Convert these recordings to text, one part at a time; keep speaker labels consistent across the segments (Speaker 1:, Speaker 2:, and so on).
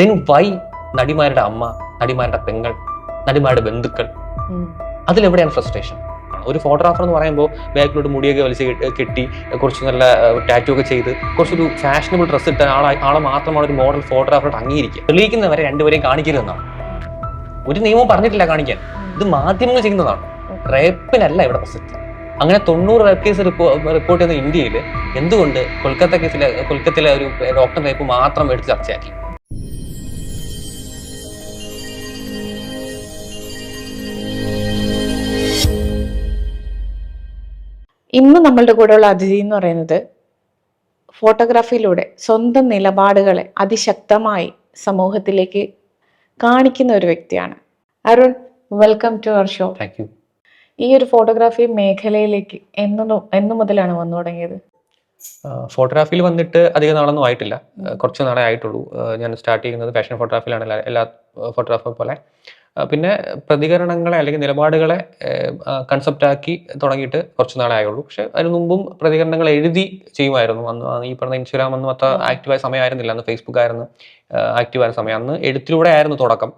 Speaker 1: Then Y നടിമാരുടെ അമ്മ നടിമാരുടെ പെങ്ങൾ നടിമാരുടെ ബന്ധുക്കൾ? അതിലെവിടെയാണ് ഫ്രസ്ട്രേഷൻ ഒരു ഫോട്ടോഗ്രാഫർ എന്ന് പറയുമ്പോൾ ബാക്കിലോട്ട് മുടിയൊക്കെ വലിച്ച് കെട്ടി- കുറച്ച് നല്ല ടാറ്റു ഒക്കെ ചെയ്ത് കുറച്ചൊരു ഫാഷനബിൾ ഡ്രസ്സ് ഇട്ട ആളെ ആളെ മാത്രമാണ് ഒരു മോഡൽ ഫോട്ടോഗ്രാഫറായിട്ട് അംഗീകരിക്കുക. തെളിയിക്കുന്നവരെ രണ്ടുപേരെയും കാണിക്കരുതെന്നാണ് ഒരു നിയമവും പറഞ്ഞിട്ടില്ല കാണിക്കാൻ. ഇത് മാധ്യമങ്ങൾ ചെയ്യുന്നതാണ്. റേപ്പിനല്ല ഇവിടെ പ്രസക്തി. അങ്ങനെ തൊണ്ണൂറ് റേപ്പ് കേസ് റിപ്പോർട്ട് ചെയ്യുന്ന ഇന്ത്യയിൽ എന്തുകൊണ്ട് കൊൽക്കത്ത കേസിലെ കൊൽക്കത്തയിലെ ഒരു ഡോക്ടർ റേപ്പ് മാത്രം എടുത്ത് ചർച്ചയാക്കി?
Speaker 2: ഇന്ന് നമ്മളുടെ കൂടെയുള്ള അതിഥി എന്ന് പറയുന്നത് ഫോട്ടോഗ്രാഫിയിലൂടെ സ്വന്തം നിലപാടുകളെ അതിശക്തമായി സമൂഹത്തിലേക്ക് കാണിക്കുന്ന ഒരു വ്യക്തിയാണ്. Arun welcome to our show
Speaker 1: thank you
Speaker 2: ഈ ഒരു ഫോട്ടോഗ്രാഫി മേഖലയിലേക്ക് എന്നു എന്നു മുതലാണ് വന്നു തുടങ്ങിയത്?
Speaker 1: ഫോട്ടോഗ്രാഫിയിൽ വന്നിട്ട് അധികം നാളൊന്നും ആയിട്ടില്ല. കുറച്ച് നാളെ ആയിട്ടുള്ളൂ. ഞാൻ സ്റ്റാർട്ട് ചെയ്യുന്നത് ഫാഷൻ ഫോട്ടോഗ്രാഫിയിലാണ്. എല്ലാ- ഫോട്ടോഗ്രാഫർ പോലെ. പിന്നെ പ്രതികരണങ്ങളെ അല്ലെങ്കിൽ നിലപാടുകളെ കൺസെപ്റ്റ് ആക്കി തുടങ്ങിയിട്ട് കുറച്ച് നാളെ ആയുള്ളൂ. പക്ഷെ അതിന് മുമ്പും പ്രതികരണങ്ങൾ എഴുതി ചെയ്യുമായിരുന്നു. അന്ന് ഈ പറഞ്ഞ ഇൻസ്റ്റഗ്രാം ഒന്നും അത്ര ആക്റ്റീവായ സമയമായിരുന്നില്ല. അന്ന് ഫേസ്ബുക്ക് ആയിരുന്നു ആക്റ്റീവായ സമയം. അന്ന് എഴുത്തിലൂടെ ആയിരുന്നു തുടക്കം.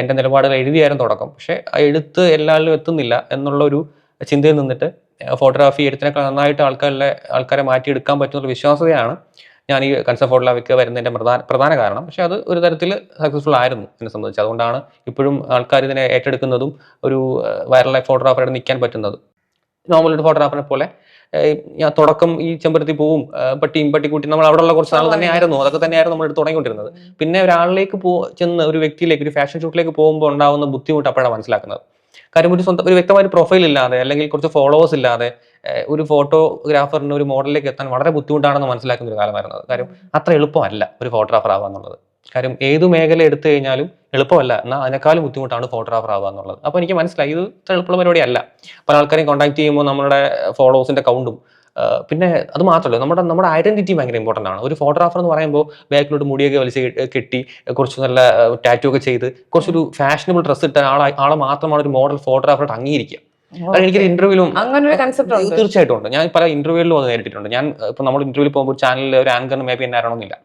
Speaker 1: എന്റെ നിലപാടുകൾ എഴുതിയായിരുന്നു തുടക്കം. പക്ഷെ ആ എഴുത്ത് എല്ലാവരിലും എത്തുന്നില്ല എന്നുള്ള ഒരു ചിന്തയിൽ നിന്നിട്ട് ഫോട്ടോഗ്രാഫി എഴുത്തിനേക്കാൾ നന്നായിട്ട് ആൾക്കാരിലെ ആൾക്കാരെ മാറ്റിയെടുക്കാൻ പറ്റുന്ന ഒരു വിശ്വാസതയാണ് ഞാൻ ഈ കൺസെപ്റ്റ് വരുന്നതിന്റെ പ്രധാന പ്രധാന കാരണം. പക്ഷേ അത് ഒരു തരത്തിൽ സക്സസ്ഫുൾ ആയിരുന്നു എന്നെ സംബന്ധിച്ച്. അതുകൊണ്ടാണ് ഇപ്പോഴും ആൾക്കാർ ഇതിനെ ഏറ്റെടുക്കുന്നതും ഒരു വൈറലായി ഫോട്ടോഗ്രാഫറായിട്ട് നിൽക്കാൻ പറ്റുന്നത്. നോർമൽ ഒരു ഫോട്ടോഗ്രാഫറെ പോലെ ഞാൻ തുടക്കം ഈ ചെമ്പരത്തി പൂവും പട്ടിയും പട്ടിക്കൂട്ടി നമ്മൾ അവിടെയുള്ള കുറച്ച് നാൾ തന്നെ ആയിരുന്നു അതൊക്കെ തന്നെയായിരുന്നു നമ്മൾ തുടങ്ങിക്കൊണ്ടിരുന്നത്. പിന്നെ ഒരാളിലേക്ക് പോ ചെന്ന് ഒരു വ്യക്തിയിലേക്ക് ഒരു ഫാഷൻ ഷൂട്ടിലേക്ക് പോകുമ്പോൾ ഉണ്ടാകുന്ന ബുദ്ധിമുട്ട് അപ്പോഴാണ് മനസ്സിലാക്കുന്നത്. കാര്യം ഒരു സ്വന്തം ഒരു വ്യക്തമായ ഒരു പ്രൊഫൈൽ ഇല്ലാതെ അല്ലെങ്കിൽ കുറച്ച് ഫോളോവേഴ്സ് ഇല്ലാതെ ഒരു ഫോട്ടോഗ്രാഫറിന് ഒരു മോഡലിലേക്ക് എത്താൻ വളരെ ബുദ്ധിമുട്ടാണെന്ന് മനസ്സിലാക്കുന്ന ഒരു കാലമായിരുന്നു കാര്യം അത്ര എളുപ്പമല്ല ഒരു ഫോട്ടോഗ്രാഫർ ആവുക എന്നുള്ളത്. കാര്യം ഏത് മേഖല എടുത്തു കഴിഞ്ഞാലും എളുപ്പമല്ല. എന്നാൽ അതിനേക്കാളും ബുദ്ധിമുട്ടാണ് ഫോട്ടോഗ്രാഫർ ആവുക എന്നുള്ളത്. അപ്പോൾ എനിക്ക് മനസ്സിലായി. ഇത് ഇത്ര എളുപ്പമുള്ള പരിപാടിയല്ല പല ആൾക്കാരെയും കോൺടാക്ട് ചെയ്യുമ്പോൾ നമ്മുടെ ഫോളോവേഴ്സിന്റെ കൗണ്ടും പിന്നെ അത് മാത്രമല്ല നമ്മുടെ നമ്മുടെ ഐഡന്റിറ്റി ഭയങ്കര ഇമ്പോർട്ടന്റ് ആണ്. ഒരു ഫോട്ടോഗ്രാഫർ എന്ന് പറയുമ്പോൾ ബാക്കിലോട്ട് മുടിയൊക്കെ വലിച്ച് കെട്ടി കുറച്ച് നല്ല ടാറ്റു ഒക്കെ ചെയ്ത് കുറച്ചൊരു ഫാഷനബിൾ ഡ്രസ്സ് ഇട്ട ആളെ ആളെ മാത്രമാണ് ഒരു മോഡൽ ഫോട്ടോഗ്രാഫറായിട്ട് അംഗീകരിക്കുക. ഇന്റർവ്യൂലും
Speaker 2: അങ്ങനെ ഒരു കൺസെപ്റ്റ് ഉണ്ട്.
Speaker 1: തീർച്ചയായിട്ടും ഉണ്ട്. ഞാൻ പല ഇന്റർവ്യൂവിലും അത് നേരിട്ടിട്ടുണ്ട്. ഞാൻ ഇപ്പൊ നമ്മൾ ഇന്റർവ്യൂവിൽ പോകുമ്പോൾ ചാനലിൽ ഒരു ആങ്കറിന് മേ ബി എന്നെ അറിയണമെന്നില്ല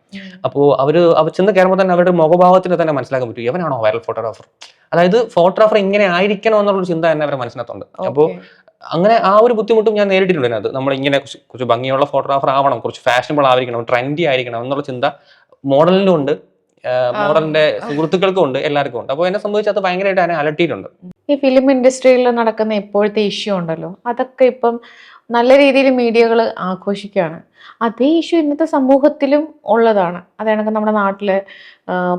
Speaker 1: അപ്പോൾ അവർ അവർ ചെന്ന് കയറുമ്പോൾ തന്നെ അവരുടെ മുഖഭാവത്തിന് തന്നെ മനസ്സിലാക്കാൻ പറ്റും. ഇവനാണോ വൈറൽ ഫോട്ടോഗ്രാഫർ അതായത് ഫോട്ടോഗ്രാഫർ ഇങ്ങനെ ആയിരിക്കണം എന്നുള്ള ചിന്ത തന്നെ അവരെ മനസ്സിനകത്തുണ്ട്. അപ്പോൾ അങ്ങനെ ആ ഒരു ബുദ്ധിമുട്ടും ഞാൻ നേരിട്ടിട്ടുണ്ട് അതിനകത്ത് നമ്മൾ ഇങ്ങനെ കുറച്ച് ഭംഗിയുള്ള ഫോട്ടോഗ്രാഫർ ആവണം കുറച്ച് ഫാഷനബിൾ ആയിരിക്കണം ട്രെൻഡി ആയിരിക്കണം എന്നുള്ള ചിന്ത മോഡലിനും ഉണ്ട്. മോഡലിന്റെ സുഹൃത്തുക്കൾക്കും ഉണ്ട് എല്ലാവർക്കും ഉണ്ട്. അപ്പോൾ എന്നെ സംബന്ധിച്ച് അത് ഭയങ്കരമായിട്ട് അതിനെ അലട്ടിയിട്ടുണ്ട്.
Speaker 2: ഈ ഫിലിം ഇൻഡസ്ട്രിയിൽ നടക്കുന്ന ഇപ്പോഴത്തെ ഇഷ്യൂ ഉണ്ടല്ലോ. അതൊക്കെ ഇപ്പം നല്ല രീതിയിൽ മീഡിയകൾ ആഘോഷിക്കുകയാണ്. അതേ ഇഷ്യൂ ഇന്നത്തെ സമൂഹത്തിലും ഉള്ളതാണ്. അതാണെങ്കിൽ നമ്മുടെ നാട്ടിൽ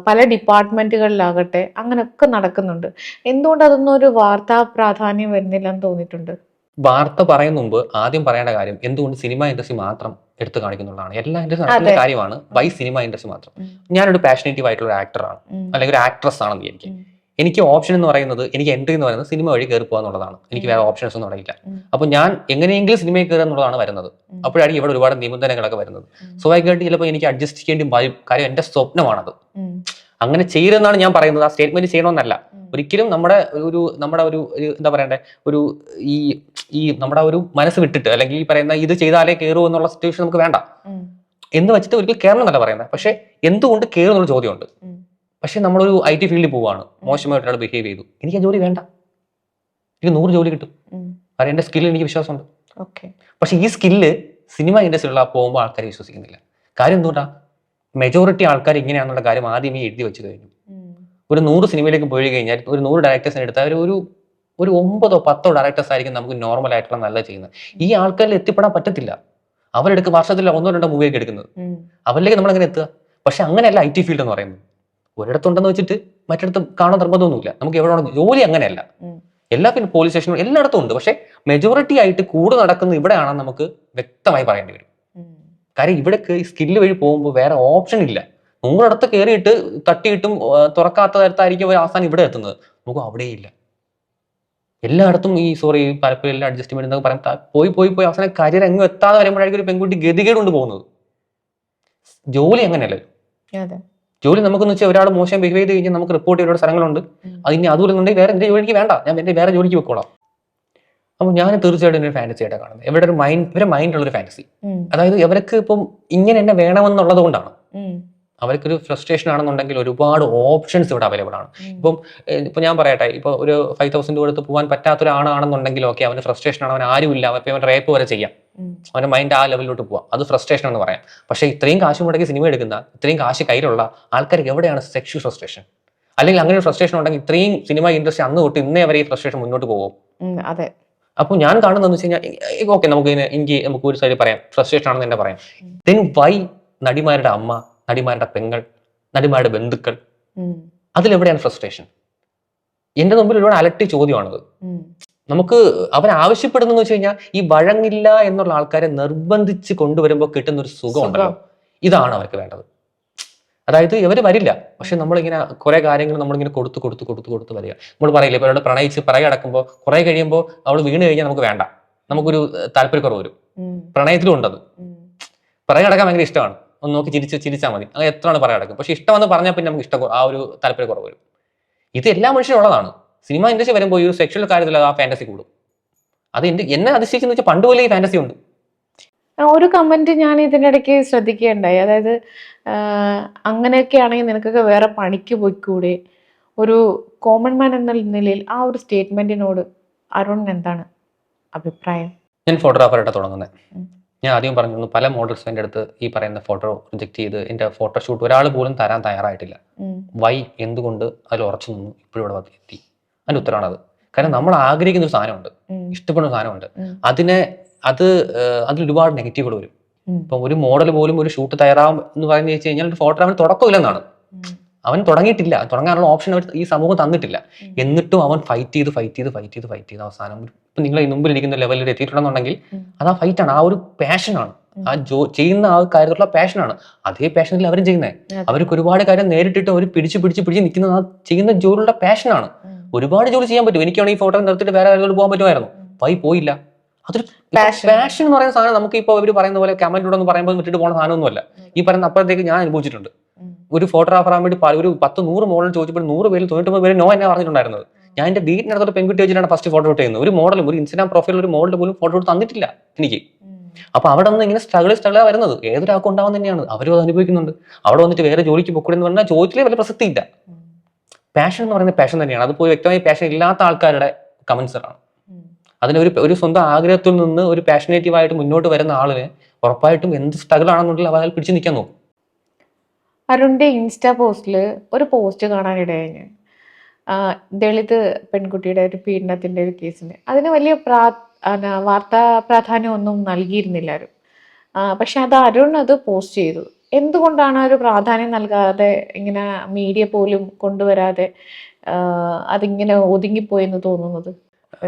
Speaker 2: പല ഡിപ്പാർട്ട്മെന്റുകളിലാകട്ടെ അങ്ങനെയൊക്കെ നടക്കുന്നുണ്ട്. എന്തുകൊണ്ട് അതൊന്നും ഒരു വാർത്താ പ്രാധാന്യം വരുന്നില്ലെന്ന് തോന്നിയിട്ടുണ്ട്?
Speaker 1: വാർത്ത പറയുന്ന മുമ്പ് ആദ്യം പറയേണ്ട കാര്യം എന്തുകൊണ്ട് സിനിമ ഇൻഡസ്ട്രി മാത്രം എടുത്തു കാണിക്കുന്നുള്ളതാണ്. എല്ലാ ഇൻഡസ്ട്രി. നടക്കുന്ന കാര്യമാണ്. വൈ സിനിമ ഇൻഡസ്ട്രി മാത്രം. ഞാനൊരു പാഷനേറ്റീവ് ആയിട്ടുള്ള ഒരു ആക്ടറാണ് അല്ലെങ്കിൽ ഒരു ആക്ട്രസ് ആണെന്ന്
Speaker 2: ഉം.
Speaker 1: എനിക്ക് ഓപ്ഷൻ എന്ന് പറയുന്നത് എനിക്ക് എൻട്രി എന്ന് പറയുന്നത് സിനിമ വഴി കയറി പോകുക എന്നുള്ളതാണ്. എനിക്ക് വേറെ ഓപ്ഷൻസ് ഒന്നും അറിയില്ല.
Speaker 2: അപ്പോൾ
Speaker 1: അപ്പൊ ഞാൻ എങ്ങനെയെങ്കിലും സിനിമയിൽ കയറുക എന്നുള്ളതാണ് വരുന്നത്.
Speaker 2: അപ്പോഴായിരിക്കും
Speaker 1: അപ്പോഴാണ് ഇവിടെ ഒരുപാട് നിബന്ധനകളൊക്കെ വരുന്നത്. സ്വാഭാവികമായിട്ട് ചിലപ്പോൾ എനിക്ക് അഡ്ജസ്റ്റ് ചെയ്യേണ്ടി വരും. കാര്യം എന്റെ സ്വപ്നമാണത്. അങ്ങനെ ചെയ്യരുതെന്നാണ് ഞാൻ പറയുന്നത്. ആ സ്റ്റേറ്റ്മെന്റ് ചെയ്യണമെന്നല്ല. ഒരിക്കലും നമ്മുടെ ഒരു നമ്മുടെ ഒരു എന്താ പറയണ്ടേ? ഒരു ഈ ഈ നമ്മുടെ ഒരു മനസ്സ് വിട്ടിട്ട് അല്ലെങ്കിൽ ഈ പറയുന്ന ഇത് ചെയ്താലേ കയറൂ എന്നുള്ള സിറ്റുവേഷൻ നമുക്ക് വേണ്ട. എന്ന് വെച്ചിട്ട് ഒരിക്കലും കയറണം എന്നല്ല പറയുന്നത്. പക്ഷെ എന്തുകൊണ്ട് കയറും എന്നുള്ള ചോദ്യമുണ്ട്. പക്ഷേ നമ്മളൊരു ഐ ടി ഫീൽഡിൽ പോവാണ്. മോശമായിട്ട് ഒരാൾ ബിഹേവ് ചെയ്തു. എനിക്ക് ആ ജോലി വേണ്ട. എനിക്ക് നൂറ് ജോലി കിട്ടും. കാരണം എന്റെ സ്കില്ലിൽ എനിക്ക് വിശ്വാസമുണ്ട്.
Speaker 2: ഓക്കെ
Speaker 1: പക്ഷേ ഈ സ്കില്ല് സിനിമ ഇൻഡസ്ട്രിയിലുള്ള പോകുമ്പോൾ ആൾക്കാർ വിശ്വസിക്കുന്നില്ല. കാര്യം എന്തുകൊണ്ടാ? മെജോറിറ്റി ആൾക്കാർ ഇങ്ങനെയാണെന്നുള്ള കാര്യം ആദ്യം ഈ എഴുതി വെച്ച് കഴിഞ്ഞു. ഒരു നൂറ് സിനിമയിലേക്ക് പോയി കഴിഞ്ഞാൽ ഒരു നൂറ് ഡയറക്ടേഴ്സിനെ എടുത്താൽ ഒരു ഒരു ഒമ്പതോ പത്തോ ഡയറക്ടേഴ്സ് ആയിരിക്കും നമുക്ക് നോർമൽ ആയിട്ടുള്ള നല്ല ചെയ്യുന്നത്. ഈ ആൾക്കാരിൽ എത്തിപ്പെടാൻ പറ്റത്തില്ല. അവരെടുക്ക് വർഷത്തിൽ ഒന്നോ രണ്ടോ മൂവിയൊക്കെ എടുക്കുന്നത്. അവരിലേക്ക് നമ്മൾ എങ്ങനെ എത്തുക? പക്ഷെ അങ്ങനെയല്ല ഐ ടി ഫീൽഡ് എന്ന് പറയുന്നത്. ഒരിടത്തുണ്ടെന്ന് വെച്ചിട്ട് മറ്റിടത്ത് കാണാൻ നിർബന്ധമൊന്നുമില്ല. നമുക്ക് എവിടെ ജോലി അങ്ങനെയല്ല. എല്ലാ പിന്നെ പോലീസ് സ്റ്റേഷനും എല്ലായിടത്തും ഉണ്ട്. പക്ഷെ മെജോറിറ്റി ആയിട്ട് കൂടെ നടക്കുന്ന ഇവിടെയാണെന്ന് നമുക്ക് വ്യക്തമായി പറയേണ്ടി വരും. കാര്യം ഇവിടേക്ക് ഈ സ്കില്ല് വഴി പോകുമ്പോൾ വേറെ ഓപ്ഷൻ ഇല്ല. നൂറിടത്ത് കയറിയിട്ട് തട്ടിയിട്ടും തുറക്കാത്ത തരത്തായിരിക്കും അവർ അവസാനം ഇവിടെ എത്തുന്നത്. നമുക്ക് അവിടെയില്ല എല്ലായിടത്തും ഈ സോറി പലപ്പോഴും അഡ്ജസ്റ്റ്മെന്റ് എന്നൊക്കെ പറയാം. പോയി പോയി പോയി അവസാനം കരിയർ എങ്ങും എത്താതെ വരുമ്പോഴായിരിക്കും ഒരു പെൺകുട്ടി ഗതികേട് കൊണ്ട് പോകുന്നത്. ജോലി അങ്ങനെയല്ലല്ലോ. ജോലി നമുക്കെന്ന് വെച്ചാൽ ഒരാൾ മോശം ബിഹേവ് ചെയ്ത് കഴിഞ്ഞാൽ നമുക്ക് റിപ്പോർട്ട് ചെയ്യേണ്ട സ്ഥലങ്ങളുണ്ട്. അതിന് അതുമില്ലെന്നുണ്ടെങ്കിൽ വേറെ എന്റെ ജോലിക്ക് വേണ്ട. ഞാൻ എന്റെ വേറെ ജോലിക്ക് വെക്കോളാം അപ്പോൾ ഞാൻ തീർച്ചയായിട്ടും ഒരു ഫാന്റസി ആയിട്ടാണ് കാണുന്നത്. ഇവരുടെ ഒരു മൈൻഡ് ഇവരുടെ മൈൻഡിലുള്ള ഒരു
Speaker 2: ഫാന്റസി
Speaker 1: അതായത് ഇവർക്ക് ഇപ്പം ഇങ്ങനെ എന്നെ വേണമെന്നുള്ളത് കൊണ്ടാണ്. അവർക്കൊരു ഫ്രസ്ട്രേഷൻ ആണെന്നുണ്ടെങ്കിൽ ഒരുപാട് ഓപ്ഷൻസ് ഇവിടെ അവൈലബിൾ ആണ്. ഇപ്പം ഇപ്പൊ ഞാൻ പറയട്ടെ ഇപ്പൊ ഒരു ഫൈവ് തൗസൻഡ് കൊടുത്ത് പോകാൻ പറ്റാത്ത ഒരാളാണെന്നുണ്ടെങ്കിൽ ഓക്കെ അവന് ഫ്രസ്ട്രേഷൻ ആണ്. അവൻ ആരുമില്ല. അവൻ റേപ്പ് വരെ ചെയ്യാം.
Speaker 2: ഉം.
Speaker 1: അവന്റെ മൈൻഡ് ആ ലെവലിലോട്ട് പോവാം. അത് ഫ്രസ്ട്രേഷൻ എന്ന് പറയാം. പക്ഷേ ഇത്രയും കാശ് മുടക്കി സിനിമ എടുക്കുന്ന ഇത്രയും കാശ് കയ്യിലുള്ള ആൾക്കാർക്ക് എവിടെയാണ് സെക്ഷൽ ഫ്രസ്ട്രേഷൻ അല്ലെങ്കിൽ അങ്ങനെ ഒരു ഫ്രസ്ട്രേഷൻ ഉണ്ടെങ്കിൽ ഇത്രയും സിനിമ ഇൻഡസ്ട്രി അന്ന് തൊട്ട് ഇന്നേ വരെ ഈ ഫ്രസ്ട്രേഷൻ മുന്നോട്ട് പോകും
Speaker 2: അതെ.
Speaker 1: അപ്പോൾ ഞാൻ കാണുന്നതെന്ന് വെച്ച് കഴിഞ്ഞാൽ ഓക്കെ നമുക്ക് ഇതിനെ എനിക്ക് നമുക്ക് ഒരു സൈഡിൽ പറയാം. ഫ്രസ്ട്രേഷൻ ആണെന്ന് തന്നെ പറയാം. ദെൻ വൈ നടിമാരുടെ അമ്മ നടിമാരുടെ പെങ്ങൾ നടിമാരുടെ ബന്ധുക്കൾ. അതിലെവിടെയാണ് ഫ്രസ്ട്രേഷൻ എന്റെ മുമ്പിൽ ഒരുപാട് അലട്ടി ചോദ്യമാണത്. നമുക്ക് അവൻ ആവശ്യപ്പെടുന്നെന്ന് വെച്ച് കഴിഞ്ഞാൽ ഈ വഴങ്ങില്ല എന്നുള്ള ആൾക്കാരെ നിർബന്ധിച്ച് കൊണ്ടുവരുമ്പോൾ കിട്ടുന്ന ഒരു സുഖം. ഉണ്ടല്ലോ ഇതാണ് അവർക്ക് വേണ്ടത്. അതായത് ഇവർ വരില്ല. പക്ഷെ നമ്മളിങ്ങനെ കുറെ കാര്യങ്ങൾ നമ്മളിങ്ങനെ കൊടുത്ത് കൊടുത്ത് കൊടുത്ത് കൊടുത്ത് വരിക. നമ്മൾ പറയില്ല ഇപ്പൊ ഒരാൾ പ്രണയിച്ച് പിറകെ അടക്കുമ്പോൾ കുറെ കഴിയുമ്പോൾ അവൾ വീണ് കഴിഞ്ഞാൽ നമുക്ക് വേണ്ട. നമുക്കൊരു താല്പര്യക്കുറവ് വരും. പ്രണയത്തിലും ഉണ്ടത്. പിറകെ അടക്കാൻ ഭയങ്കര ഇഷ്ടമാണ്. ഒന്ന് നോക്കി ചിരിച്ച് ചിരിച്ചാൽ മതി. അങ്ങനെ എത്രയാണ് പിറകെ അടക്കും പക്ഷെ ഇഷ്ടമെന്ന് പറഞ്ഞാൽ പിന്നെ നമുക്ക് ഇഷ്ടം ആ ഒരു താല്പര്യക്കുറവ് വരും. ഇത് എല്ലാ മനുഷ്യരും ഉള്ളതാണ്. സിനിമ ഇൻഡസ്ട്രി വരുമ്പോൾ ഈ ഒരു സെക്ഷൽ കാര്യത്തിൽ ആ ഫാന്റസി കൂടും. അത് എന്റെ എന്നെ അതിശയിക്കുന്ന വെച്ചാൽ പണ്ട് പോലെ ഈ ഫാന്റസി ഉണ്ട്.
Speaker 2: ഒരു കമന്റ് ഞാൻ ഇതിനിടയ്ക്ക് ശ്രദ്ധിക്കുകയുണ്ടായി. അതായത് അങ്ങനെയൊക്കെ ആണെങ്കിൽ നിനക്കൊക്കെ വേറെ പണിക്ക് പോയിക്കൂടെ? ഒരു കോമൺ മാൻ എന്ന നിലയിൽ ആ ഒരു സ്റ്റേറ്റ്മെന്റിനോട് അരുണിന് എന്താണ് അഭിപ്രായം?
Speaker 1: ഞാൻ ഫോട്ടോഗ്രാഫറായിട്ട് തുടങ്ങുന്നത്. ഞാൻ ആദ്യം പറഞ്ഞു പല മോഡൽസ് എന്റെ അടുത്ത് ഈ പറയുന്ന ഫോട്ടോ റിജക്ട് ചെയ്ത് എന്റെ ഫോട്ടോഷൂട്ട് ഒരാൾ പോലും തരാൻ തയ്യാറായിട്ടില്ല. വൈ എന്തുകൊണ്ട് അതിൽ ഉറച്ചു നിന്നു? ഇപ്പോഴും ഇവിടെ വന്ന് എത്തി അതിന്റെ ഉത്തരവാണത്. കാരണം നമ്മൾ ആഗ്രഹിക്കുന്ന ഒരു സാധനമുണ്ട്. ഇഷ്ടപ്പെടുന്ന സാധനമുണ്ട്. അതിനെ അത് ഒരുപാട് നെഗറ്റീവുകൾ വരും. ഇപ്പൊ ഒരു മോഡൽ പോലും ഒരു ഷൂട്ട് തയ്യാറാവും എന്ന് പറഞ്ഞു വെച്ച് കഴിഞ്ഞാൽ ഒരു ഫോട്ടോ അവന്
Speaker 2: തുടക്കമില്ലെന്നാണ്.
Speaker 1: അവൻ തുടങ്ങിയിട്ടില്ല. തുടങ്ങാനുള്ള ഓപ്ഷൻ അവർ ഈ സമൂഹം തന്നിട്ടില്ല. എന്നിട്ടും അവൻ ഫൈറ്റ് ചെയ്ത് ഫൈറ്റ് ചെയ്ത് ഫൈറ്റ് ചെയ്ത് ഫൈറ്റ് ചെയ്ത് അവസാനം ഇപ്പം നിങ്ങൾ ഈ മുമ്പിൽ ഇരിക്കുന്ന ലെവലിൽ എത്തിയിട്ടുണ്ടെന്നുണ്ടെങ്കിൽ. അത് ആ ഫൈറ്റ് ആണ്. ആ ഒരു പാഷനാണ്. ആ ജോ ചെയ്യുന്ന ആ കാര്യത്തിലുള്ള പാഷനാണ് അതേ പാഷനിൽ അവരും ചെയ്യുന്നത്. അവർക്ക് ഒരുപാട് കാര്യം നേരിട്ടിട്ട് അവർ പിടിച്ച് പിടിച്ച് പിടിച്ച് നിൽക്കുന്നത് ആ ചെയ്യുന്ന ജോലിയുടെ പാഷനാണ്. ഒരുപാട് ജോലി ചെയ്യാൻ പറ്റും. എനിക്കാണ് ഈ ഫോട്ടോ നിർത്തിയിട്ട് വേറെ കാര്യങ്ങൾ പോകാൻ പറ്റുമായിരുന്നു.
Speaker 2: പൈ
Speaker 1: വൈ പോയില്ല. അതൊരു പാഷൻ എന്ന് പറയുന്ന സാധനം നമുക്ക് ഇപ്പോൾ ഇവർ പറയുന്ന പോലെ കമന്റിലൂടെ ഒന്ന് പറയുമ്പോൾ വിട്ടിട്ട് പോകുന്ന സാധനമൊന്നുമല്ല. ഈ പറയുന്ന അപ്പുറത്തേക്ക് ഞാൻ അനുഭവിച്ചിട്ടുണ്ട്. ഒരു ഫോട്ടോഗ്രാഫർ ആകാൻ വേണ്ടി ഒരു പത്ത് നൂറ് മോഡൽ ചോദിച്ചപ്പോൾ നൂറ് പേര് തൊണ്ണൂറ്റൊമ്പത് പേര് നോ എന്നെ പറഞ്ഞിട്ടുണ്ടായിരുന്നത്. ഞാൻ എന്റെ വീട്ടിനടുത്തൊരു പെൺകുട്ടി വെച്ചിട്ടാണ് ഫസ്റ്റ് ഫോട്ടോ ഷൂട്ട് ചെയ്യുന്നത്. ഒരു മോഡലും ഒരു ഇൻസ്റ്റാഗ്രാം പ്രൊഫൈലിൽ ഒരു മോഡൽ പോലും ഫോട്ടോ ഷൂട്ട് തന്നിട്ടില്ല എനിക്ക്. അപ്പൊ അവിടെ നിന്ന് ഇങ്ങനെ സ്ട്രഗിൾ സ്ട്രഗിൾ വരുന്നത്. ഏതൊരാൾക്കും ഉണ്ടാവുന്ന തന്നെയാണ്. അവരും അത് അനുഭവിക്കുന്നുണ്ട്. അവിടെ വന്നിട്ട് വേറെ ജോലിക്ക് പൊക്കൂടെ എന്ന് പറഞ്ഞാൽ ചോദിച്ചില്ലേ വലിയ പ്രസക്തിയില്ല. പാഷൻ എന്ന് പറയുന്നത് പാഷൻ തന്നെയാണ്. അത് പോയി വ്യക്തമായി പാഷൻ ഇല്ലാത്ത ആൾക്കാരുടെ
Speaker 2: ഉം.
Speaker 1: അതിന് ഒരു ഒരു സ്വന്തം ആഗ്രഹത്തിൽ നിന്ന് ഒരു പാഷനേറ്റീവ് ആയിട്ട് മുന്നോട്ട് വരുന്ന ആളിന് ഉറപ്പായിട്ടും എന്ത് സ്ട്രഗിൾ ആണെന്നുണ്ടെങ്കിൽ അവർ പിടിച്ചു നിൽക്കാൻ നോക്കും.
Speaker 2: അരുണിന്റെ ഇൻസ്റ്റാ പോസ്റ്റിൽ ഒരു പോസ്റ്റ് കാണാനിടയായി ഞാൻ ദളിത് പെൺകുട്ടിയുടെ ഒരു പീഡനത്തിന്റെ ഒരു കേസിന് അതിന് വലിയ പ്രാ വാർത്താ പ്രാധാന്യം ഒന്നും നൽകിയിരുന്നില്ല ആരും. പക്ഷെ അത് അരുൺ അത് പോസ്റ്റ് ചെയ്തു. എന്തുകൊണ്ടാണ് ഒരു പ്രാധാന്യം നൽകാതെ ഇങ്ങനെ മീഡിയ പോലും കൊണ്ടുവരാതെ അതിങ്ങനെ ഒതുങ്ങിപ്പോയെന്ന് തോന്നുന്നത്?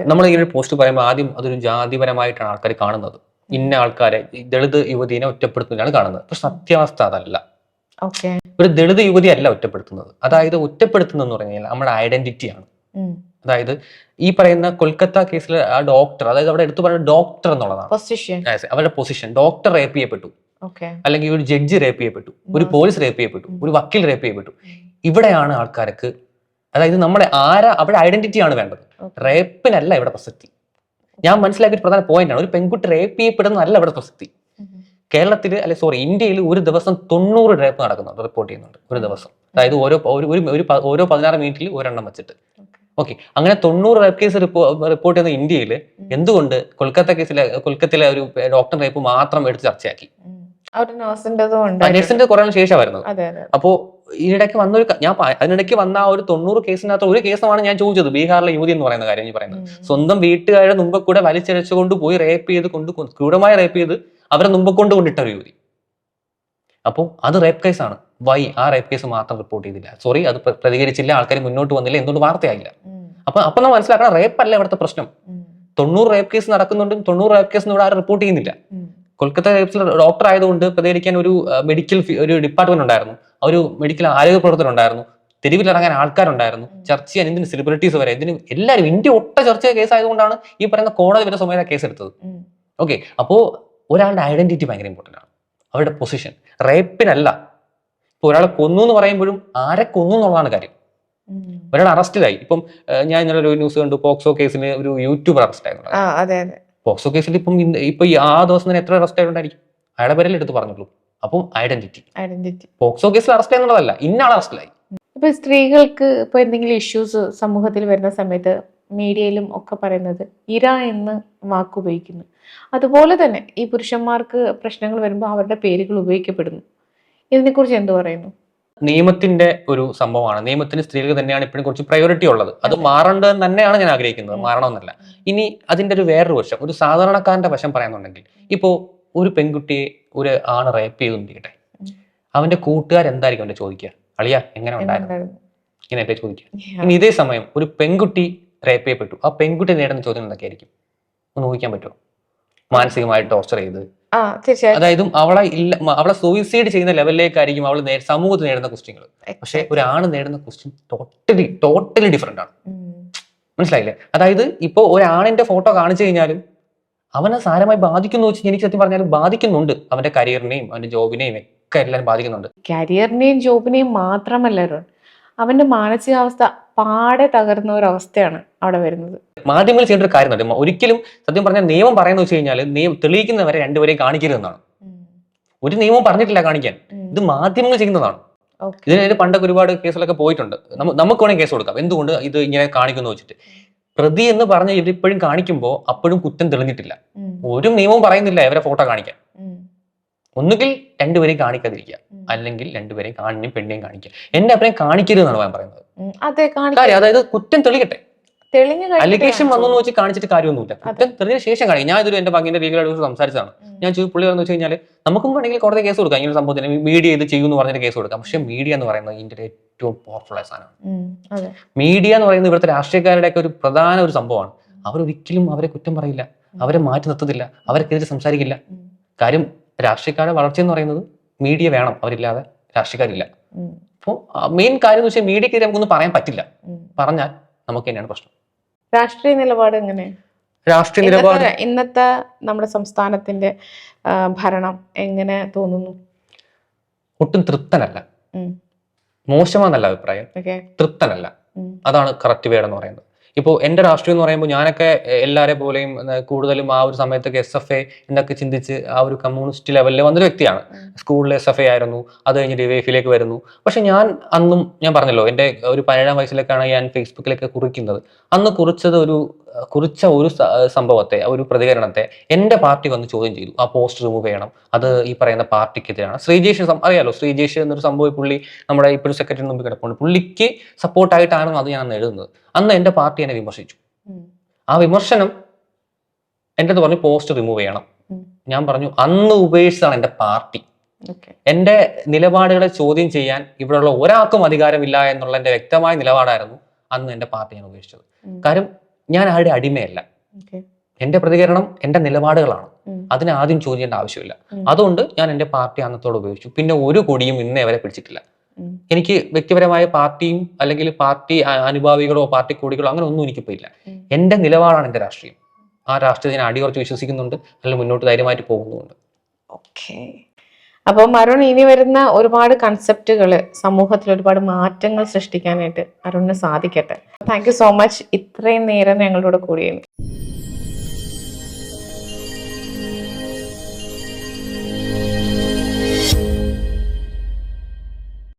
Speaker 1: നമ്മൾ ഇങ്ങനെ ഒരു പോസ്റ്റ് പറയുമ്പോൾ ആദ്യം അതൊരു ജാതിപരമായിട്ടാണ് ആൾക്കാർ കാണുന്നത്. ഇന്ന ആൾക്കാരെ ദളിത് യുവതിനെ ഒറ്റപ്പെടുത്തുന്നതാണ് കാണുന്നത്. പക്ഷെ സത്യാവസ്ഥ അതല്ല.
Speaker 2: ഓക്കെ.
Speaker 1: ഒരു ദളിത് യുവതി അല്ല ഒറ്റപ്പെടുത്തുന്നത്. അതായത് ഒറ്റപ്പെടുത്തുന്നതെന്ന് പറഞ്ഞു കഴിഞ്ഞാൽ നമ്മുടെ ഐഡന്റിറ്റിയാണ് അതായത് ഈ പറയുന്ന കൊൽക്കത്ത കേസിലെ ആ ഡോക്ടർ അതായത് അവിടെ എടുത്തു പറഞ്ഞ ഡോക്ടർ എന്നുള്ളതാണ്. അവരുടെ പൊസിഷൻ ഡോക്ടർ റേപ്പ് ചെയ്യപ്പെട്ടു. അല്ലെങ്കിൽ ഒരു ജഡ്ജി റേപ്പ് ചെയ്യപ്പെട്ടു ഒരു പോലീസ് റേപ്പ് ചെയ്യപ്പെട്ടു ഒരു വക്കീൽ റേപ്പ് ചെയ്യപ്പെട്ടു. ഇവിടെയാണ് ആൾക്കാർക്ക് അതായത് നമ്മുടെ ആരാ അവിടെ ഐഡന്റിറ്റി ആണ് വേണ്ടത്. റേപ്പിനല്ല ഇവിടെ പ്രസക്തി. ഞാൻ മനസ്സിലാക്കിയ ഒരു പ്രധാന പോയിന്റ് ആണ്. ഒരു പെൺകുട്ടി റേപ്പ് ചെയ്യപ്പെടുന്നതല്ല ഇവിടെ പ്രസക്തി. കേരളത്തിൽ അല്ലെ സോറി ഇന്ത്യയിൽ ഒരു ദിവസം തൊണ്ണൂറ് റേപ്പ് നടക്കുന്നുണ്ട് റിപ്പോർട്ട് ചെയ്യുന്നുണ്ട് ഒരു ദിവസം. അതായത് ഓരോ ഒരു ഓരോ പതിനാറ് മിനിറ്റിൽ ഒരെണ്ണം വെച്ചിട്ട്. ഓക്കെ അങ്ങനെ തൊണ്ണൂറ് റേപ്പ് കേസ് റിപ്പോർട്ട് ചെയ്യുന്ന ഇന്ത്യയിൽ എന്തുകൊണ്ട് കൊൽക്കത്ത കേസിലെ കൊൽക്കത്തിലെ ഒരു ഡോക്ടർ റേപ്പ് മാത്രം എടുത്ത് ചർച്ചയാക്കി? നഴ്സിന്റെ കുറെ ശേഷം വരുന്നത് അപ്പോ ഇതിനിടയ്ക്ക് വന്ന ഒരു ഞാൻ അതിനിടയ്ക്ക് വന്ന ആ ഒരു തൊണ്ണൂറ് കേസിനകത്ത് ഒരു കേസുമാണ് ഞാൻ ചോദിച്ചത്. ബീഹാറിലെ യുവതി എന്ന് പറയുന്ന കാര്യം ഈ പറയുന്നത്. സ്വന്തം വീട്ടുകാരുടെ മുമ്പ് കൂടെ വലിച്ചരച്ചുകൊണ്ട് പോയി റേപ്പ് ചെയ്ത് കൊണ്ട് ക്രൂരമായി റേപ്പ് ചെയ്ത് അവരെ മുമ്പ് കൊണ്ട് കൊണ്ടിട്ട ഒരു യുവതി. അപ്പോൾ അത് റേപ്പ് കേസാണ് വൈ ആ റേപ്പ് കേസ് മാത്രം റിപ്പോർട്ട് ചെയ്തില്ല. സോറി അത് പ്ര- പ്രതികരിച്ചില്ല ആൾക്കാർ മുന്നോട്ട് വന്നില്ല എന്തുകൊണ്ട് വാർത്തയായില്ല. അപ്പൊ അപ്പൊ നമ്മൾ മനസ്സിലാക്കണം റേപ്പ് അല്ല ഇവിടുത്തെ പ്രശ്നം. തൊണ്ണൂറ് റേപ്പ് കേസ് നടക്കുന്നുണ്ടും തൊണ്ണൂറ് റേപ്പ് കേസ് ഇവിടെ ആരും റിപ്പോർട്ട് ചെയ്യുന്നില്ല. കൊൽക്കത്ത ഡോക്ടർ ആയതുകൊണ്ട് പ്രതികരിക്കാൻ ഒരു മെഡിക്കൽ ഒരു ഡിപ്പാർട്ട്മെന്റ് ഉണ്ടായിരുന്നു. ഒരു മെഡിക്കൽ ആരോഗ്യ പ്രവർത്തനം ഉണ്ടായിരുന്നു. തെരുവിലിറങ്ങാൻ ആൾക്കാരുണ്ടായിരുന്നു. ചർച്ച ചെയ്യാൻ എന്തിന് സെലിബ്രിറ്റീസ് വരെ? എന്തിനും എല്ലാവരും ഇന്ത്യ ഒട്ട ചർച്ച ചെയ്ത കേസ് ആയതുകൊണ്ടാണ് ഈ പറയുന്ന കോടതി വരെ സ്വമേധ കേസ് എടുത്തത്. ഓക്കെ അപ്പോ ഒരാളുടെ ഐഡന്റിറ്റി ഭയങ്കര ഇമ്പോർട്ടന്റ് ആണ്. അവരുടെ പൊസിഷൻ റേപ്പിനല്ല ഇപ്പൊ ഒരാളെ കൊന്നു എന്ന് പറയുമ്പോഴും ആരെ കൊന്നു എന്നുള്ളതാണ് കാര്യം. ഒരാൾ അറസ്റ്റിലായി ഇപ്പം ഞാൻ ഇന്നലെ ഒരു ന്യൂസ് കണ്ടു. പോക്സോ കേസിന് ഒരു യൂട്യൂബർ അറസ്റ്റ് ആയിരുന്നു പോക്സോ കേസിൽ ഇപ്പം ഇപ്പൊ ആ ദിവസം തന്നെ എത്ര അറസ്റ്റ് ആയിട്ടുണ്ടായിരിക്കും അയാളെ പേരിൽ എടുത്ത് പറഞ്ഞുള്ളൂ അപ്പം ഐഡന്റിറ്റി
Speaker 2: ഐഡന്റിറ്റി
Speaker 1: പോക്സോ കേസിൽ അറസ്റ്റ് എന്നുള്ളതല്ല ഇന്നാൾ അറസ്റ്റിലായി
Speaker 2: ഇപ്പൊ സ്ത്രീകൾക്ക് ഇപ്പൊ എന്തെങ്കിലും ഇഷ്യൂസ് സമൂഹത്തിൽ വരുന്ന സമയത്ത് മീഡിയയിലും ഒക്കെ പറയുന്നത് ഇര എന്ന് വാക്ക് ഉപയോഗിക്കുന്നു. അതുപോലെ തന്നെ ഈ പുരുഷന്മാർക്ക് പ്രശ്നങ്ങൾ വരുമ്പോൾ അവരുടെ പേരുകൾ ഉപയോഗിക്കപ്പെടുന്നു. ഇതിനെക്കുറിച്ച് എന്ത് പറയുന്നു?
Speaker 1: നിയമത്തിന്റെ ഒരു സംഭവമാണ്. നിയമത്തിന് സ്ത്രീകൾക്ക് തന്നെയാണ് ഇപ്പോഴും കുറച്ച് പ്രയോറിറ്റി ഉള്ളത്. അത് മാറേണ്ടതെന്ന് തന്നെയാണ് ഞാൻ ആഗ്രഹിക്കുന്നത്. മാറണമെന്നല്ല. ഇനി അതിന്റെ ഒരു വേറൊരു വശം. ഒരു സാധാരണക്കാരന്റെ വശം പറയുന്നുണ്ടെങ്കിൽ ഇപ്പോ ഒരു പെൺകുട്ടിയെ ഒരു ആണ് റേപ്പ് ചെയ്തുകൊണ്ടിരിക്കട്ടെ. അവന്റെ കൂട്ടുകാർ എന്തായിരിക്കും അവന്റെ ചോദിക്കുക? അളിയ എങ്ങനെ ഉണ്ടായിരുന്നു? ഇങ്ങനെ ചോദിക്കുക. ഇനി ഇതേ സമയം ഒരു പെൺകുട്ടി റേപ്പ് ചെയ്യപ്പെട്ടു. ആ പെൺകുട്ടി നേടുന്ന ചോദ്യം എന്തൊക്കെയായിരിക്കും? ഒന്ന് ഊഹിക്കാൻ പറ്റുമോ? മാനസികമായി ടോർച്ചർ ചെയ്ത് അതായത് അവളെ ഇല്ല അവളെ സൂയിസൈഡ് ചെയ്യുന്ന ലെവലിലേക്കായിരിക്കും അവൾ സമൂഹത്തിൽ നേടുന്ന ക്വസ്റ്റ്യങ്ങൾ പക്ഷെ ഒരാണ് നേടുന്ന ക്വസ്റ്റ്യൻ ടോട്ടലി ടോട്ടലി ഡിഫറെന്റ് ആണ്. മനസ്സിലായില്ലേ? അതായത് ഇപ്പോൾ ഒരാണിന്റെ ഫോട്ടോ കാണിച്ചു കഴിഞ്ഞാലും അവനെ സാരമായി ബാധിക്കുന്നു വെച്ച് എനിക്ക് സത്യം പറഞ്ഞാലും ബാധിക്കുന്നുണ്ട്. അവന്റെ കരിയറിനെയും അവന്റെ ജോബിനെയും ഒക്കെ എല്ലാം ബാധിക്കുന്നുണ്ട്.
Speaker 2: കരിയറിനെയും ജോബിനെയും മാത്രമല്ല അവന്റെ മാനസികാവസ്ഥ പാടെ തകർന്ന ഒരു അവസ്ഥയാണ്. അവിടെ വരുന്നത്.
Speaker 1: മാധ്യമങ്ങൾ ചെയ്യേണ്ട ഒരു കാര്യം നടത്തും ഒരിക്കലും സത്യം പറഞ്ഞാൽ നിയമം പറയുന്നത് വെച്ച് കഴിഞ്ഞാൽ നിയമം തെളിയിക്കുന്നവരെ രണ്ടുപേരെയും കാണിക്കരുതെന്നാണ്. ഒരു നിയമം പറഞ്ഞിട്ടില്ല കാണിക്കാൻ. ഇത് മാധ്യമങ്ങൾ ചെയ്യുന്നതാണ്. ഇതിനെതിരെ പണ്ടൊക്കെ ഒരുപാട് കേസുകളൊക്കെ പോയിട്ടുണ്ട്. നമുക്ക് വേണമെങ്കിൽ കേസ് കൊടുക്കാം. എന്തുകൊണ്ട് ഇത് ഇങ്ങനെ കാണിക്കുന്നു വെച്ചിട്ട്? പ്രതി എന്ന് പറഞ്ഞ് ഇതിപ്പോഴും കാണിക്കുമ്പോൾ അപ്പോഴും കുറ്റം തെളിഞ്ഞിട്ടില്ല. ഒരു നിയമവും പറയുന്നില്ല ഇവരെ ഫോട്ടോ കാണിക്കാൻ. ഒന്നുകിൽ രണ്ടുപേരെയും കാണിക്കാതിരിക്കുക. അല്ലെങ്കിൽ രണ്ടുപേരെയും കാണിനെയും പെണ്ണിനെയും കാണിക്കുക. എന്റെ അഭിപ്രായം കാണിക്കരുതെന്നാണ് ഞാൻ പറയുന്നത്. അതായത് കുറ്റം തെളിയട്ടെ അലിഗേഷൻ വന്നു വെച്ച് കാണിച്ചിട്ട് കാര്യമൊന്നുമില്ല. കുറ്റം തെളിഞ്ഞ ശേഷം കാണിക്കും. ഞാൻ ഇതൊരു എന്റെ പങ്കിന്റെ ലീഗലായിട്ട് സംസാരിച്ചതാണ്. ഞാൻ ചോദിച്ചു പുള്ളി പറഞ്ഞു വെച്ച് കഴിഞ്ഞാൽ നമുക്കും വേണമെങ്കിൽ കോടതി കേസ് കൊടുക്കാം. ഇങ്ങനെ സംഭവത്തിന് മീഡിയ ഇത് ചെയ്യുമെന്ന് പറഞ്ഞിട്ട് കേസ് കൊടുക്കാം. പക്ഷേ മീഡിയ എന്ന് പറയുന്നത് ഇതിന്റെ ഏറ്റവും പവർഫുൾ ആയ സാധനമാണ്. മീഡിയ എന്ന് പറയുന്നത് ഇവിടുത്തെ രാഷ്ട്രീയക്കാരുടെ ഒക്കെ ഒരു പ്രധാന ഒരു സംഭവമാണ്. അവരൊരിക്കലും അവരെ കുറ്റം പറയില്ല. അവരെ മാറ്റി നിർത്തത്തില്ല അവർക്കെതിരെ സംസാരിക്കില്ല. കാര്യം രാഷ്ട്രീയക്കാരുടെ വളർച്ച എന്ന് പറയുന്നത് മീഡിയ വേണം. അവരില്ലാതെ രാഷ്ട്രീയക്കാരില്ല. അപ്പോൾ മെയിൻ കാര്യം എന്ന് വെച്ചാൽ മീഡിയക്കെതിരെ നമുക്കൊന്നും പറയാൻ പറ്റില്ല. പറഞ്ഞാൽ നമുക്ക് തന്നെയാണ് പ്രശ്നം.
Speaker 2: രാഷ്ട്രീയ നിലപാട് എങ്ങനെ?
Speaker 1: രാഷ്ട്രീയ നിലപാട്
Speaker 2: ഇന്നത്തെ നമ്മുടെ സംസ്ഥാനത്തിന്റെ ഭരണം എങ്ങനെ തോന്നുന്നു?
Speaker 1: ഒട്ടും തൃപ്തനല്ല.
Speaker 2: മോശമാന്നല്ല
Speaker 1: മോശമാണെന്നല്ല അഭിപ്രായം തൃപ്തനല്ല. അതാണ് കറക്റ്റ് വേർഡ് എന്ന് പറയുന്നത്. ഇപ്പോൾ എന്റെ രാഷ്ട്രീയം എന്ന് പറയുമ്പോൾ ഞാനൊക്കെ എല്ലാവരെ പോലെയും കൂടുതലും ആ ഒരു സമയത്തൊക്കെ എസ് എഫ് എ എന്നൊക്കെ ചിന്തിച്ച് ആ ഒരു കമ്മ്യൂണിസ്റ്റ് ലെവലിൽ വന്നൊരു വ്യക്തിയാണ്. സ്കൂളിൽ എസ് എഫ് എ ആയിരുന്നു. അത് കഴിഞ്ഞ് ഡിവൈഫിലേക്ക് വരുന്നു. പക്ഷെ ഞാൻ അന്നും ഞാൻ പറഞ്ഞല്ലോ എന്റെ ഒരു പതിനേഴാം വയസ്സിലേക്കാണ് ഞാൻ ഫേസ്ബുക്കിലൊക്കെ കുറിക്കുന്നത്. അന്ന് കുറിച്ചത് ഒരു കുറിച്ച ഒരു സംഭവത്തെ ഒരു പ്രതികരണത്തെ എന്റെ പാർട്ടി വന്ന് ചോദ്യം ചെയ്തു. ആ പോസ്റ്റ് റിമൂവ് ചെയ്യണം. അത് ഈ പറയുന്ന പാർട്ടിക്കെതിരാണ്. ശ്രീജേഷ് അറിയാലോ ശ്രീജേഷ് എന്നൊരു സംഭവം പുള്ളി നമ്മുടെ ഇപ്പോഴും സെക്രട്ടറി മുമ്പിൽ കിടപ്പുണ്ട്. പുള്ളിക്ക് സപ്പോർട്ടായിട്ടാണ് അത് ഞാൻ എഴുതുന്നത് അന്ന് എന്റെ പാർട്ടി എന്നെ വിമർശിച്ചു. ആ വിമർശനം എന്റെ അടുത്ത് പറഞ്ഞു പോസ്റ്റ് റിമൂവ് ചെയ്യണം. ഞാൻ പറഞ്ഞു അന്ന് ഉപേക്ഷിച്ചതാണ് എന്റെ പാർട്ടി.
Speaker 2: എന്റെ
Speaker 1: എന്റെ നിലപാടുകളെ ചോദ്യം ചെയ്യാൻ ഇവിടെയുള്ള ഒരാൾക്കും അധികാരമില്ല എന്നുള്ള എന്റെ വ്യക്തമായ നിലപാടായിരുന്നു അന്ന് എന്റെ പാർട്ടി ഞാൻ ഉപേക്ഷിച്ചത്. കാര്യം ഞാൻ ആരുടെ അടിമയല്ല എന്റെ പ്രതികരണം എന്റെ നിലപാടുകളാണ്. അതിന് ആദ്യം ചോദ്യം ചെയ്യേണ്ട ആവശ്യമില്ല. അതുകൊണ്ട് ഞാൻ എന്റെ പാർട്ടി അന്നത്തോട് ഉപയോഗിച്ചു. പിന്നെ ഒരു കൊടിയും ഇന്നേ വരെ പിടിച്ചിട്ടില്ല. എനിക്ക് വ്യക്തിപരമായ പാർട്ടിയും അല്ലെങ്കിൽ പാർട്ടി അനുഭാവികളോ പാർട്ടി കൊടികളോ അങ്ങനെ ഒന്നും എനിക്കിപ്പോൾ ഇല്ല. എന്റെ നിലപാടാണ് എന്റെ രാഷ്ട്രീയം. ആ രാഷ്ട്രീയത്തിന് അടിയുറച്ച് വിശ്വസിക്കുന്നുണ്ട്. അല്ലെങ്കിൽ മുന്നോട്ട് ധൈര്യമായിട്ട് പോകുന്നുമുണ്ട്.
Speaker 2: ഓക്കെ അപ്പം അരുൺ ഇനി വരുന്ന ഒരുപാട് കൺസെപ്റ്റുകൾ സമൂഹത്തിൽ ഒരുപാട് മാറ്റങ്ങൾ സൃഷ്ടിക്കാനായിട്ട് അരുണിന് സാധിക്കട്ടെ. താങ്ക് സോ മച്ച് ഇത്രയും നേരം ഞങ്ങളുടെ കൂടെ കൂടിയതിന്.